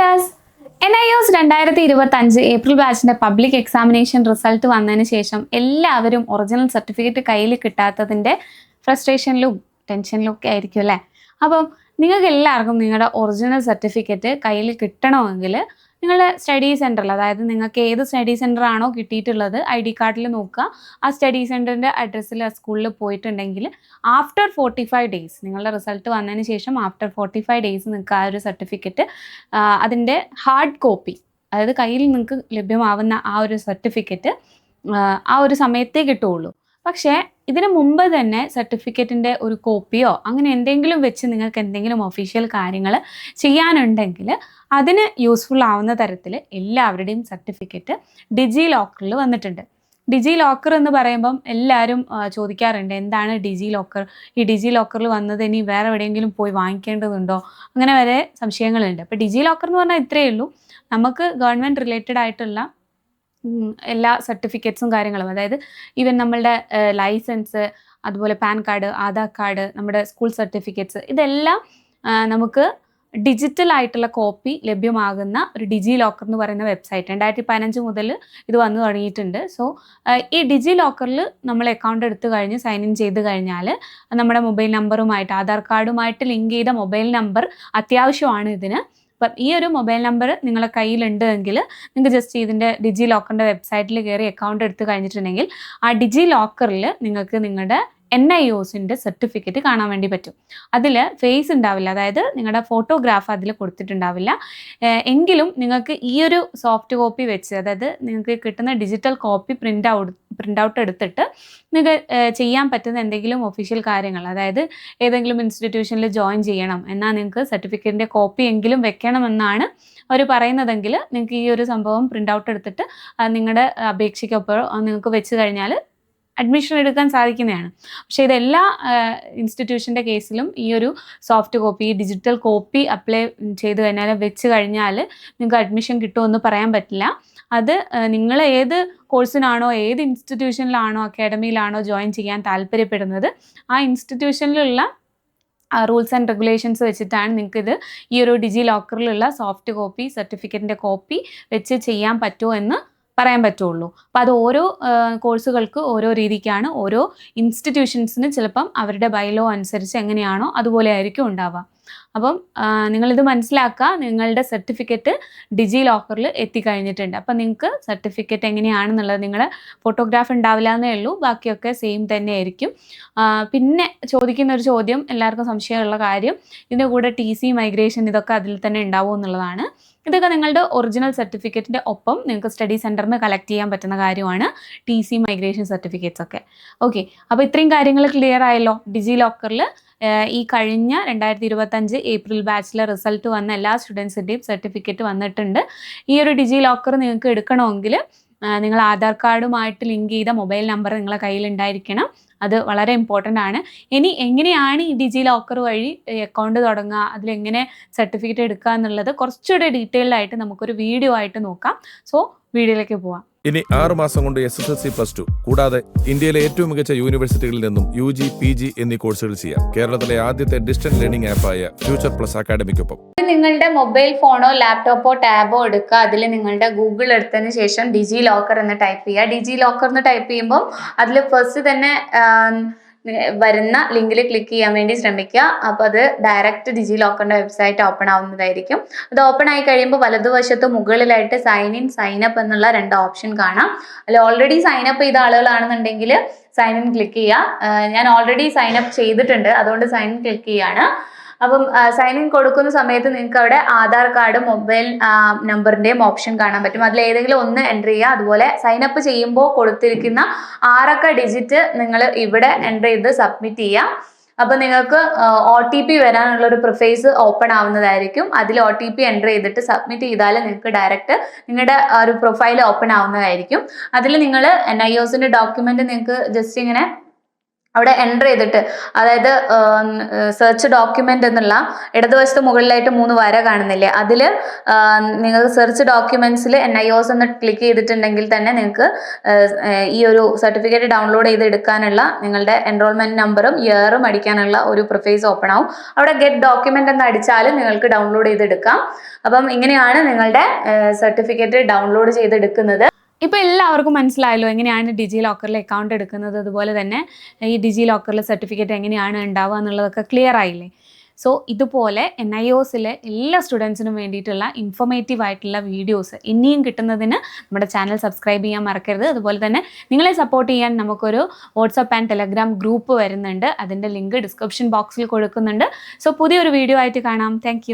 Dears N I ഒസ് രണ്ടായിരത്തി ഇരുപത്തി അഞ്ച് ഏപ്രിൽ ബാച്ചിന്റെ പബ്ലിക് എക്സാമിനേഷൻ റിസൾട്ട് വന്നതിന് ശേഷം എല്ലാവരും ഒറിജിനൽ സർട്ടിഫിക്കറ്റ് കയ്യിൽ കിട്ടാത്തതിന്റെ ഫ്രസ്ട്രേഷനിലും ടെൻഷനിലും ഒക്കെ ആയിരിക്കും അല്ലേ? അപ്പം നിങ്ങൾക്ക് എല്ലാവർക്കും നിങ്ങളുടെ ഒറിജിനൽ സർട്ടിഫിക്കറ്റ് കയ്യിൽ കിട്ടണമെങ്കിൽ നിങ്ങളുടെ സ്റ്റഡി സെന്ററിൽ അതായത് നിങ്ങൾക്ക് ഏത് സ്റ്റഡി സെന്റർ ആണോ കിട്ടിയിട്ടുള്ളത് ഐ ഡി കാർഡിൽ നോക്കുക. ആ സ്റ്റഡി സെന്ററിന്റെ അഡ്രസ്സിൽ സ്കൂളിൽ പോയിട്ടുണ്ടെങ്കിൽ ആഫ്റ്റർ ഫോർട്ടി ഫൈവ് ഡേയ്സ് നിങ്ങളുടെ റിസൾട്ട് വന്നതിന് ശേഷം ആഫ്റ്റർ ഫോർട്ടി ഫൈവ് ഡേയ്സ് നിങ്ങൾക്ക് ആ ഒരു സർട്ടിഫിക്കറ്റ് അതിന്റെ ഹാർഡ് കോപ്പി അതായത് കയ്യിൽ നിങ്ങൾക്ക് ലഭ്യമാവുന്ന ആ ഒരു സർട്ടിഫിക്കറ്റ് ആ ഒരു സമയത്തേ കിട്ടുകയുള്ളൂ. പക്ഷേ ഇതിന് മുമ്പ് തന്നെ സർട്ടിഫിക്കറ്റിന്റെ ഒരു കോപ്പിയോ അങ്ങനെ എന്തെങ്കിലും വെച്ച് നിങ്ങൾക്ക് എന്തെങ്കിലും ഒഫീഷ്യൽ കാര്യങ്ങൾ ചെയ്യാനുണ്ടെങ്കിൽ അതിന് യൂസ്ഫുൾ ആവുന്ന തരത്തിൽ എല്ലാവരുടെയും സർട്ടിഫിക്കറ്റ് ഡിജി ലോക്കറിൽ വന്നിട്ടുണ്ട്. ഡിജി ലോക്കർ എന്ന് പറയുമ്പം എല്ലാവരും ചോദിക്കാറുണ്ട് എന്താണ് ഡിജി ലോക്കർ ഈ ഡിജി ലോക്കറിൽ വന്നത് ഇനി വേറെ എവിടെയെങ്കിലും പോയി വാങ്ങിക്കേണ്ടതുണ്ടോ? അങ്ങനെ വരെ സംശയങ്ങളുണ്ട്. അപ്പോൾ ഡിജി ലോക്കർ എന്ന് പറഞ്ഞാൽ ഇത്രയേ ഉള്ളൂ. നമുക്ക് ഗവൺമെന്റ് റിലേറ്റഡ് ആയിട്ടുള്ള എല്ലാ സർട്ടിഫിക്കറ്റ്സും കാര്യങ്ങളും. അതായത് ഈവൻ നമ്മളുടെ ലൈസൻസ് അതുപോലെ പാൻ കാർഡ് ആധാർ കാർഡ് നമ്മുടെ സ്കൂൾ സർട്ടിഫിക്കറ്റ്സ് ഇതെല്ലാം നമുക്ക് ഡിജിറ്റൽ ആയിട്ടുള്ള കോപ്പി ലഭ്യമാകുന്ന ഒരു ഡിജി ലോക്കർ എന്ന് പറയുന്ന വെബ്സൈറ്റ് രണ്ടായിരത്തി പതിനഞ്ച് മുതൽ ഇത് വന്നു തുടങ്ങിയിട്ടുണ്ട്. സോ ഈ ഡിജി ലോക്കറിൽ നമ്മൾ അക്കൗണ്ട് എടുത്തു കഴിഞ്ഞ് സൈൻ ഇൻ ചെയ്ത് കഴിഞ്ഞാൽ നമ്മുടെ മൊബൈൽ നമ്പറുമായിട്ട് ആധാർ കാർഡുമായിട്ട് ലിങ്ക് ചെയ്ത മൊബൈൽ നമ്പർ അത്യാവശ്യമാണ് ഇതിന്. അപ്പം ഈ ഒരു മൊബൈൽ നമ്പർ നിങ്ങളെ കയ്യിലുണ്ട് എങ്കിൽ നിങ്ങൾക്ക് ജസ്റ്റ് ഇതിന്റെ ഡിജി ലോക്കറിന്റെ വെബ്സൈറ്റിൽ കയറി അക്കൗണ്ട് എടുത്ത് കഴിഞ്ഞിട്ടുണ്ടെങ്കിൽ ആ ഡിജി ലോക്കറിൽ നിങ്ങൾക്ക് നിങ്ങളുടെ എൻ ഐ ഒസിന്റെ സർട്ടിഫിക്കറ്റ് കാണാൻ വേണ്ടി പറ്റും. അതിൽ ഫേസ് ഉണ്ടാവില്ല. അതായത് നിങ്ങളുടെ ഫോട്ടോഗ്രാഫ് അതിൽ കൊടുത്തിട്ടുണ്ടാവില്ല. എങ്കിലും നിങ്ങൾക്ക് ഈ ഒരു സോഫ്റ്റ് കോപ്പി വെച്ച് അതായത് നിങ്ങൾക്ക് കിട്ടുന്ന digital copy print out print out എടുത്തിട്ട് നിങ്ങൾക്ക് ചെയ്യാൻ പറ്റുന്ന എന്തെങ്കിലും ഒഫീഷ്യൽ കാര്യങ്ങൾ അതായത് ഏതെങ്കിലും ഇൻസ്റ്റിറ്റ്യൂഷനിൽ ജോയിൻ ചെയ്യണം എന്നാൽ നിങ്ങൾക്ക് സർട്ടിഫിക്കറ്റിന്റെ കോപ്പി എങ്കിലും വെക്കണമെന്നാണ് അവർ പറയുന്നതെങ്കിൽ നിങ്ങൾക്ക് ഈ ഒരു സംഭവം പ്രിന്റ് ഔട്ട് എടുത്തിട്ട് നിങ്ങളുടെ അപേക്ഷയ്ക്കൊപ്പം നിങ്ങൾക്ക് വെച്ച് കഴിഞ്ഞാൽ അഡ്മിഷൻ എടുക്കാൻ സാധിക്കുന്നതാണ്. പക്ഷേ ഇതെല്ലാ ഇൻസ്റ്റിറ്റ്യൂഷന്റെ കേസിലും ഈ ഒരു soft copy digital copy apply ചെയ്ത് കഴിഞ്ഞാൽ വെച്ച് കഴിഞ്ഞാൽ നിങ്ങൾക്ക് അഡ്മിഷൻ കിട്ടുമെന്ന് പറയാൻ പറ്റില്ല. അത് നിങ്ങൾ ഏത് കോഴ്സിനാണോ ഏത് ഇൻസ്റ്റിറ്റ്യൂഷനിലാണോ അക്കാഡമിയിലാണോ ജോയിൻ ചെയ്യാൻ താല്പര്യപ്പെടുന്നത് ആ ഇൻസ്റ്റിറ്റ്യൂഷനിലുള്ള റൂൾസ് ആൻഡ് റെഗുലേഷൻസ് വെച്ചിട്ടാണ് നിങ്ങൾക്ക് ഇത് ഈ ഒരു ഡിജി ലോക്കറിലുള്ള സോഫ്റ്റ് കോപ്പി സർട്ടിഫിക്കറ്റിന്റെ കോപ്പി വെച്ച് ചെയ്യാൻ പറ്റുമോ എന്ന് പറയാൻ പറ്റുള്ളൂ. അപ്പോൾ അത് ഓരോ കോഴ്സുകൾക്ക് ഓരോ രീതിക്കാണ് ഓരോ ഇൻസ്റ്റിറ്റ്യൂഷൻസിന് ചിലപ്പം അവരുടെ ബൈലോ അനുസരിച്ച് എങ്ങനെയാണോ അതുപോലെ ആയിരിക്കും ഉണ്ടാവുക. അപ്പം നിങ്ങളിത് മനസ്സിലാക്കുക. നിങ്ങളുടെ സർട്ടിഫിക്കറ്റ് ഡിജി ലോക്കറിൽ എത്തിക്കഴിഞ്ഞിട്ടുണ്ട്. അപ്പം നിങ്ങൾക്ക് സർട്ടിഫിക്കറ്റ് എങ്ങനെയാണെന്നുള്ളത് നിങ്ങൾ ഫോട്ടോഗ്രാഫ് ഉണ്ടാവില്ല എന്നേ ഉള്ളൂ. ബാക്കിയൊക്കെ സെയിം തന്നെ ആയിരിക്കും. പിന്നെ ചോദിക്കുന്ന ഒരു ചോദ്യം എല്ലാവർക്കും സംശയമുള്ള കാര്യം ഇതിന്റെ കൂടെ ടി സി മൈഗ്രേഷൻ ഇതൊക്കെ അതിൽ തന്നെ ഉണ്ടാവും എന്നുള്ളതാണ്. ഇതൊക്കെ നിങ്ങളുടെ ഒറിജിനൽ സർട്ടിഫിക്കറ്റിന്റെ ഒപ്പം നിങ്ങൾക്ക് സ്റ്റഡി സെന്ററിൽ നിന്ന് കളക്ട് ചെയ്യാൻ പറ്റുന്ന കാര്യമാണ് ടി സി മൈഗ്രേഷൻ സർട്ടിഫിക്കറ്റ്സ് ഒക്കെ. ഓക്കെ അപ്പോൾ ഇത്രയും കാര്യങ്ങൾ ക്ലിയർ ആയല്ലോ? ഡിജി ലോക്കറിൽ ഈ കഴിഞ്ഞ രണ്ടായിരത്തി ഇരുപത്തഞ്ച് ഏപ്രിൽ ബാച്ചിലെ റിസൾട്ട് വന്ന എല്ലാ സ്റ്റുഡൻസിന്റെയും സർട്ടിഫിക്കറ്റ് വന്നിട്ടുണ്ട്. ഈ ഒരു ഡിജി ലോക്കർ നിങ്ങൾക്ക് എടുക്കണമെങ്കിൽ നിങ്ങൾ ആധാർ കാർഡുമായിട്ട് ലിങ്ക് ചെയ്ത മൊബൈൽ നമ്പർ നിങ്ങളെ കയ്യിൽ ഉണ്ടായിരിക്കണം അത് വളരെ ഇമ്പോർട്ടന്റ് ആണ്. ഇനി എങ്ങനെയാണ് ഈ ഡിജി ലോക്കർ വഴി അക്കൗണ്ട് തുടങ്ങുക അതിലെങ്ങനെ സർട്ടിഫിക്കറ്റ് എടുക്കുക എന്നുള്ളത് കുറച്ചുകൂടെ ഡീറ്റെയിൽഡ് ആയിട്ട് നമുക്കൊരു വീഡിയോ ആയിട്ട് നോക്കാം. സോ വീഡിയോയിലേക്ക് പോവാം. ഇനി ആറു മാസം കൊണ്ട് S S L C plus two കൂടാതെ ഇന്ത്യയിലെ ഏറ്റവും മികച്ച യൂണിവേഴ്സിറ്റികളിൽ നിന്നും യു ജി പി ജി എന്നീ കോഴ്സുകൾ ചെയ്യാം. കേരളത്തിലെ ആദ്യത്തെ ഡിസ്റ്റൻസ് ലേണിംഗ് ആപ്പായ ഫ്യൂച്ചർ പ്ലസ് അക്കാഡമിക്കൊപ്പം. നിങ്ങളുടെ മൊബൈൽ ഫോണോ ലാപ്ടോപ്പോ ടാബോ എടുക്കുക. അതിൽ നിങ്ങളുടെ ഗൂഗിൾ എടുത്തതിന് ശേഷം ഡിജി ലോക്കർ എന്ന് ടൈപ്പ് ചെയ്യുക. ഡിജി ലോക്കർ എന്ന് ടൈപ്പ് ചെയ്യുമ്പോൾ അതിൽ ഫസ്റ്റ് തന്നെ വരുന്ന ലിങ്കിൽ ക്ലിക്ക് ചെയ്യാൻ വേണ്ടി ശ്രമിക്കുക അപ്പോൾ അത് ഡയറക്റ്റ് ഡിജി ലോക്കറിന്റെ വെബ്സൈറ്റ് ഓപ്പൺ ആവുന്നതായിരിക്കും. അത് ഓപ്പൺ ആയി കഴിയുമ്പോൾ വലതുവശത്ത് മുകളിലായിട്ട് സൈൻ ഇൻ സൈൻ അപ്പ് എന്നുള്ള രണ്ട് ഓപ്ഷൻ കാണാം. അല്ല ഓൾറെഡി സൈൻ അപ്പ് ചെയ്ത ആളുകളാണെന്നുണ്ടെങ്കിൽ സൈൻ ഇൻ ക്ലിക്ക് ചെയ്യുക ഞാൻ ഓൾറെഡി സൈൻ അപ്പ് ചെയ്തിട്ടുണ്ട്. അതുകൊണ്ട് സൈൻ ഇൻ ക്ലിക്ക് ചെയ്യാണ്. അപ്പം സൈൻ ഇൻ കൊടുക്കുന്ന സമയത്ത് നിങ്ങൾക്ക് അവിടെ ആധാർ കാർഡ് മൊബൈൽ നമ്പറിന്റെയും ഓപ്ഷൻ കാണാൻ പറ്റും. അതിൽ ഏതെങ്കിലും ഒന്ന് എന്റർ ചെയ്യുക. അതുപോലെ സൈൻ അപ്പ് ചെയ്യുമ്പോൾ കൊടുത്തിരിക്കുന്ന ആറക്ക ഡിജിറ്റ് നിങ്ങൾ ഇവിടെ എന്റർ ചെയ്ത് സബ്മിറ്റ് ചെയ്യുക. അപ്പോൾ നിങ്ങൾക്ക് ഒ ടി പി വരാനുള്ള ഒരു പ്രൊഫൈസ് ഓപ്പൺ ആവുന്നതായിരിക്കും. അതിൽ ഒ ടി പി എന്റർ ചെയ്തിട്ട് സബ്മിറ്റ് ചെയ്താൽ നിങ്ങൾക്ക് ഡയറക്റ്റ് നിങ്ങളുടെ ഒരു പ്രൊഫൈൽ ഓപ്പൺ ആവുന്നതായിരിക്കും. അതിൽ നിങ്ങൾ എൻ ഐ ഒസിന്റെ ഡോക്യുമെന്റ് നിങ്ങൾക്ക് ജസ്റ്റ് ഇങ്ങനെ അവിടെ എന്റർ ചെയ്തിട്ട് അതായത് സെർച്ച് ഡോക്യുമെന്റ് എന്നുള്ള ഇടതുവശത്ത് മുകളിലായിട്ട് മൂന്ന് വര കാണുന്നില്ലേ? അതിൽ നിങ്ങൾക്ക് സെർച്ച് ഡോക്യുമെന്റ്സിൽ എൻ ഐ ഒസ് എന്ന് ക്ലിക്ക് ചെയ്തിട്ടുണ്ടെങ്കിൽ തന്നെ നിങ്ങൾക്ക് ഈ ഒരു സർട്ടിഫിക്കറ്റ് ഡൗൺലോഡ് ചെയ്ത് എടുക്കാനുള്ള നിങ്ങളുടെ എൻറോൾമെന്റ് നമ്പറും ഇയറും അടിക്കാനുള്ള ഒരു പ്രൊഫൈസ് ഓപ്പൺ ആവും. അവിടെ ഗെറ്റ് ഡോക്യുമെന്റ് എന്ന് അടിച്ചാൽ നിങ്ങൾക്ക് ഡൗൺലോഡ് ചെയ്തെടുക്കാം. അപ്പം ഇങ്ങനെയാണ് നിങ്ങളുടെ സർട്ടിഫിക്കറ്റ് ഡൗൺലോഡ് ചെയ്തെടുക്കുന്നത്. ഇപ്പോൾ എല്ലാവർക്കും മനസ്സിലായല്ലോ എങ്ങനെയാണ് ഡിജി ലോക്കറിൽ അക്കൗണ്ട് എടുക്കുന്നത്. അതുപോലെ തന്നെ ഈ ഡിജി ലോക്കറിൽ സർട്ടിഫിക്കറ്റ് എങ്ങനെയാണ് ഉണ്ടാവുക എന്നുള്ളതൊക്കെ ക്ലിയർ ആയില്ലേ? സോ ഇതുപോലെ എൻ ഐ ഒസിലെ എല്ലാ സ്റ്റുഡൻസിനും വേണ്ടിയിട്ടുള്ള ഇൻഫോർമേറ്റീവ് ആയിട്ടുള്ള വീഡിയോസ് ഇനിയും കിട്ടുന്നതിന് നമ്മുടെ ചാനൽ സബ്സ്ക്രൈബ് ചെയ്യാൻ മറക്കരുത്. അതുപോലെ തന്നെ നിങ്ങളെ സപ്പോർട്ട് ചെയ്യാൻ നമുക്കൊരു വാട്സപ്പ് ആൻഡ് ടെലഗ്രാം ഗ്രൂപ്പ് വരുന്നുണ്ട്. അതിന്റെ ലിങ്ക് ഡിസ്ക്രിപ്ഷൻ ബോക്സിൽ കൊടുക്കുന്നുണ്ട്. സോ പുതിയൊരു വീഡിയോ ആയിട്ട് കാണാം. താങ്ക്